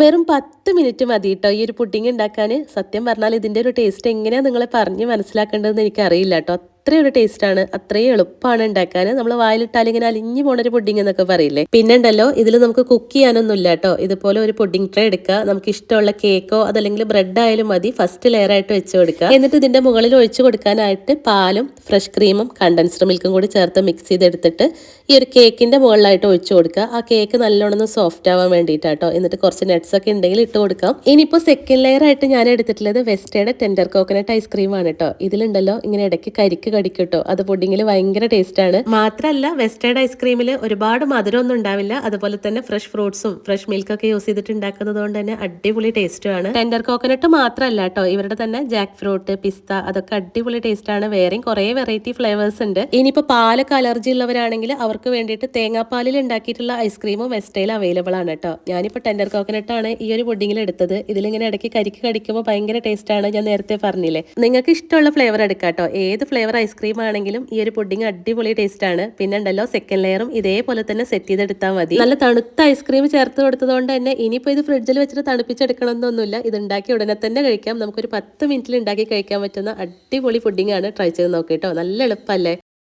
വെറും പത്ത് മിനിറ്റ് മതി കേട്ടോ ഈ ഒരു പുഡിംഗ് ഉണ്ടാക്കാൻ. സത്യം പറഞ്ഞാൽ ഇതിന്റെ ഒരു ടേസ്റ്റ് എങ്ങനെയാണ് നിങ്ങളെ പറഞ്ഞ് മനസ്സിലാക്കേണ്ടതെന്ന് എനിക്കറിയില്ല കേട്ടോ അത്രയൊരു ടേസ്റ്റാണ് അത്രയും എളുപ്പമാണ് ഉണ്ടാക്കാൻ. നമ്മൾ വായിലിട്ടാൽ ഇങ്ങനെ അലിഞ്ഞു പോണൊരു പുഡിംഗ് എന്നൊക്കെ പറയില്ലേ? പിന്നെണ്ടല്ലോ ഇതിൽ നമുക്ക് കുക്ക് ചെയ്യാനൊന്നും ഇല്ല കേട്ടോ. ഇതുപോലെ ഒരു പുഡിംഗ് ട്രേ എടുക്കുക. നമുക്ക് ഇഷ്ടമുള്ള കേക്കോ അതല്ലെങ്കിൽ ബ്രെഡ് ആയാലും മതി. ഫസ്റ്റ് ലെയർ ആയിട്ട് വെച്ച് കൊടുക്കുക. എന്നിട്ട് ഇതിന്റെ മുകളിൽ ഒഴിച്ചു കൊടുക്കാനായിട്ട് പാലും ഫ്രഷ് ക്രീമും കണ്ടൻസ്ഡ് മിൽക്കും കൂടി ചേർത്ത് മിക്സ് ചെയ്തെടുത്തിട്ട് ഈ ഒരു കേക്കിന്റെ മുകളിലായിട്ട് ഒഴിച്ചു കൊടുക്കുക. ആ കേക്ക് നല്ലോണം സോഫ്റ്റ് ആവാൻ വേണ്ടിയിട്ടാട്ടോ എന്നിട്ട് കുറച്ച് നട്ട്സ് ഒക്കെ ഉണ്ടെങ്കിൽ ഇട്ട് കൊടുക്കാം. ഇനിയിപ്പോൾ സെക്കൻഡ് ലെയർ ആയിട്ട് ഞാൻ എടുത്തിട്ടുള്ളത് വെസ്റ്റേഡ് ടെൻഡർ കോക്കനട്ട് ഐസ്ക്രീമാണ് കേട്ടോ. ഇതിലുണ്ടല്ലോ ഇങ്ങനെ ഇടയ്ക്ക് കരിക്ക് കടിക്കും കേട്ടോ അത് പുഡിങ്ങിൽ ഭയങ്കര ടേസ്റ്റ് ആണ് മാത്രമല്ല വെസ്റ്റേഡ് ഐസ്ക്രീമിൽ ഒരുപാട് മധുരം ഒന്നും ഉണ്ടാവില്ല. അതുപോലെ തന്നെ ഫ്രഷ് ഫ്രൂട്ട്സും ഫ്രഷ് മിൽക്കൊക്കെ യൂസ് ചെയ്തിട്ട് ഉണ്ടാക്കുന്നത് കൊണ്ട് തന്നെ അടിപൊളി ടേസ്റ്റുമാണ് ടെൻഡർ കോക്കനട്ട് മാത്രമല്ല കേട്ടോ. ഇവരുടെ തന്നെ ജാക്ക് ഫ്രൂട്ട് പിസ്ത അതൊക്കെ അടിപൊളി ടേസ്റ്റാണ് ആണ്. വേറെയും കുറേ വെറൈറ്റി ഫ്ലേവേഴ്സ് ഉണ്ട്. ഇനിയിപ്പോൾ പാലൊക്കെ അലർജി ഉള്ളവരാണെങ്കിൽ അവർക്ക് വേണ്ടിയിട്ട് തേങ്ങാപ്പാലിൽ ഉണ്ടാക്കിയിട്ടുള്ള ഐസ്ക്രീമും വെസ്റ്റയിൽ അവൈലബിൾ ആണ് കേട്ടോ. ഞാനിപ്പോൾ ടെൻഡർ കോക്കനട്ട് ആണ് ഈ ഒരു പുഡിങ്ങിൽ എടുത്തത്. ഇതിലിങ്ങനെ ഇടയ്ക്ക് കരിക്ക് കടിക്കുമ്പോൾ ഭയങ്കര ടേസ്റ്റാണ് ആണ് ഞാൻ നേരത്തെ പറഞ്ഞില്ലേ. നിങ്ങൾക്ക് ഇഷ്ടമുള്ള ഫ്ലേവർ എടുക്കാം കേട്ടോ ഏത് ഫ്ലേവർ ഐസ്ക്രീം ആണെങ്കിലും ഈ ഒരു പുഡിങ് അടിപൊളി ടേസ്റ്റ് ആണ്. പിന്നെ ഉണ്ടല്ലോ സെക്കൻഡ് ലെയറും ഇതേപോലെ തന്നെ സെറ്റ് ചെയ്തെടുത്താൽ മതി. നല്ല തണുത്ത ഐസ്ക്രീം ചേർത്ത് കൊടുത്തതുകൊണ്ട് തന്നെ ഇനിയിപ്പോൾ ഇത് ഫ്രിഡ്ജിൽ വെച്ചിട്ട് തണുപ്പിച്ചെടുക്കണമെന്നൊന്നുമില്ല. ഇത് ഉണ്ടാക്കി ഉടനെ തന്നെ കഴിക്കാം. നമുക്കൊരു പത്ത് മിനിറ്റിൽ ഉണ്ടാക്കി കഴിക്കാൻ പറ്റുന്ന അടിപൊളി പുഡിംഗ് ആണ്. ട്രൈ ചെയ്ത് നോക്കിട്ടോ നല്ല എളുപ്പമല്ലേ